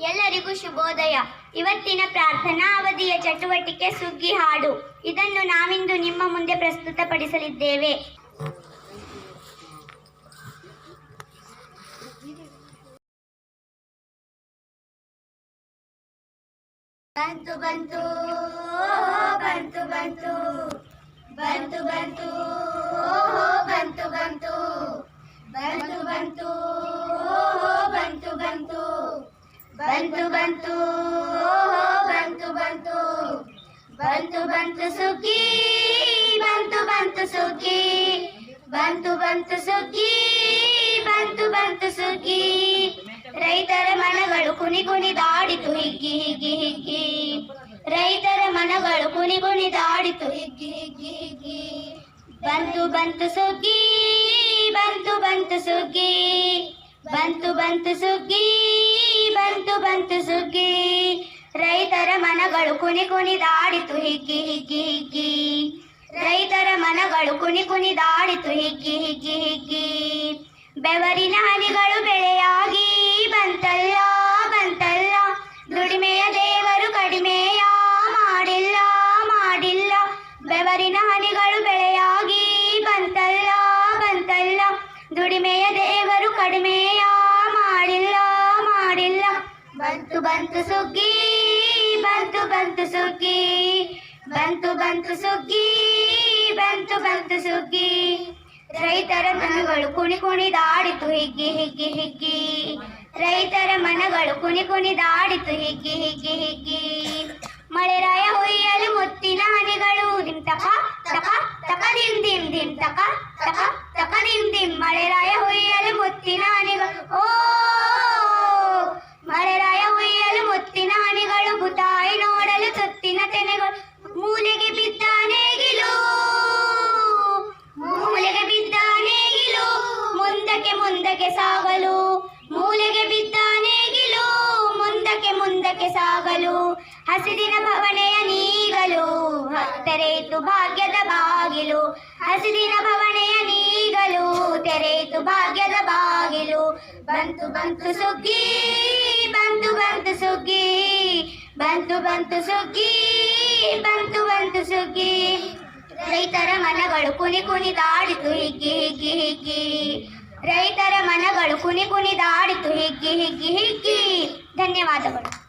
ಎಲ್ಲರಿಗೂ ಶುಭೋದಯ. ಇವತ್ತಿನ ಪ್ರಾರ್ಥನಾ ಅವಧಿಯ ಚಟುವಟಿಕೆ ಸುಗ್ಗಿ ಹಾಡು. ಇದನ್ನು ನಾವಿಂದು ನಿಮ್ಮ ಮುಂದೆ ಪ್ರಸ್ತುತಪಡಿಸಲಿದ್ದೇವೆ. ಬಂತು ಬಂತು ಬಂತು ಬಂತು ಬಂತು ಬಂತು. ಬಂತು ಬಂತು ಬಂತು ಬಂತು. ಬಂತು ಬಂತು ಸುಖಿ ಬಂತು ಬಂತು ಸುಖಿ ಬಂತು ಬಂತು ಸುಖಿ ಬಂತು ಬಂತು ಸುಗ್ಗಿ. ರೈತರ ಮನಗಳು ಕುಣಿ ಕುಣಿದಾಡಿತು ಹಿಗ್ಗಿ ಹಿಗ್ಗಿ ಹಿಗ್ಗಿ. ರೈತರ ಮನಗಳು ಕುಣಿ ಕುಣಿದಾಡಿತು ಹಿಗ್ಗಿ ಹಿಗ್ಗಿ ಹಿಗ್ಗಿ. ಬಂತು ಬಂತು ಸುಗ್ಗಿ, ಬಂತು ಬಂತು ಸುಗ್ಗಿ. ಬಂತು ಬಂತು ಸುಗ್ಗಿ ಬಂತು ಬಂತು ಸುಗ್ಗಿ. ರೈತರ ಮನಗಳು ಕುಣಿ ಕುಣಿದಾಡಿತು ಹಿಗ್ಗಿ ಹಿಗ್ಗಿ ಹಿಗ್ಗಿ. ರೈತರ ಮನಗಳು ಕುಣಿ ಕುಣಿದಾಡಿತು ಹಿಗ್ಗಿ ಹಿಗ್ಗಿ ಹಿಗ್ಗಿ. ಬೆವರಿನ ಹನಿಗಳು ಬಂತು ಬಂತು ಸುಗ್ಗಿ, ಬಂತು ಬಂತು ಸುಗ್ಗಿ, ಬಂತು ಬಂತು ಸುಗ್ಗಿ, ಬಂತು ಬಂತು ಸುಗ್ಗಿ. ರೈತರ ಮನಗಳು ಕುಣಿ ಕುಣಿದಾಡಿತು ಹಿಗ್ಗಿ ಹಿಗ್ಗಿ ಹಿಗ್ಗಿ. ರೈತರ ಮನಗಳು ಕುಣಿ ಕುಣಿದಾಡಿತು ಹಿಗ್ಗಿ ಹಿಗ್ಗಿ ಹಿಗ್ಗಿ. ಮಳೆರಾಯ ಹೊಯ್ಯಲು ಮುತ್ತಿನ ಹನಿಗಳು ದಿಮ್ ತಕ ತಕ ತಕ ದಿಂ ದಿಂ ದಿಮ್ ತಕ ತಕ ತಕ ದಿಂ ಮಳೆ ಮಳೆರಾಯ ಹೊಯ್ಯಲು ಮುತ್ತಿನ ತೆನೆಗಳು ಮೂಲೆಗೆ ಬಿದ್ದ ನೇಗಿಲು ಮೂಲೆಗೆ ಬಿದ್ದ ನೇಗಿಲು ಮುಂದಕ್ಕೆ ಮುಂದಕ್ಕೆ ಸಾಗಲು. ಮೂಲೆಗೆ ಬಿದ್ದ ನೇಗಿಲು ಮುಂದಕ್ಕೆ ಮುಂದಕ್ಕೆ ಸಾಗಲು. ಹಸಿರಿನ ಭವನೆಯ ನೀಗಲು. ತೆರೆಯಿತು ಭಾಗ್ಯದ ಬಾಗಿಲು. ಹಸಿರಿನ ಭವನೆಯ ನೀಗಲು. ತೆರೆಯಿತು ಭಾಗ್ಯದ ಬಾಗಿಲು. ಬಂತು ಬಂತು ಸುಗ್ಗಿ, ಬಂತು ಬಂತು ಸುಗ್ಗಿ, ಬಂತು ಬಂತು ಸುಗ್ಗಿ. ಬಂತು ಬಂತು ಸುಗ್ಗಿ. ರೈತರ ಮನಗಳು ಕುನಿ ಕುಣಿದಾಡಿತು ಹಿಗ್ಗಿ ಹಿಗ್ಗಿ ಹಿಗ್ಗಿ. ರೈತರ ಮನಗಳು ಕುನಿ ಕುಣಿದಾಡಿತು ಹಿಗ್ಗಿ ಹಿಗ್ಗಿ ಹಿಗ್ಗಿ. ಧನ್ಯವಾದಗಳು.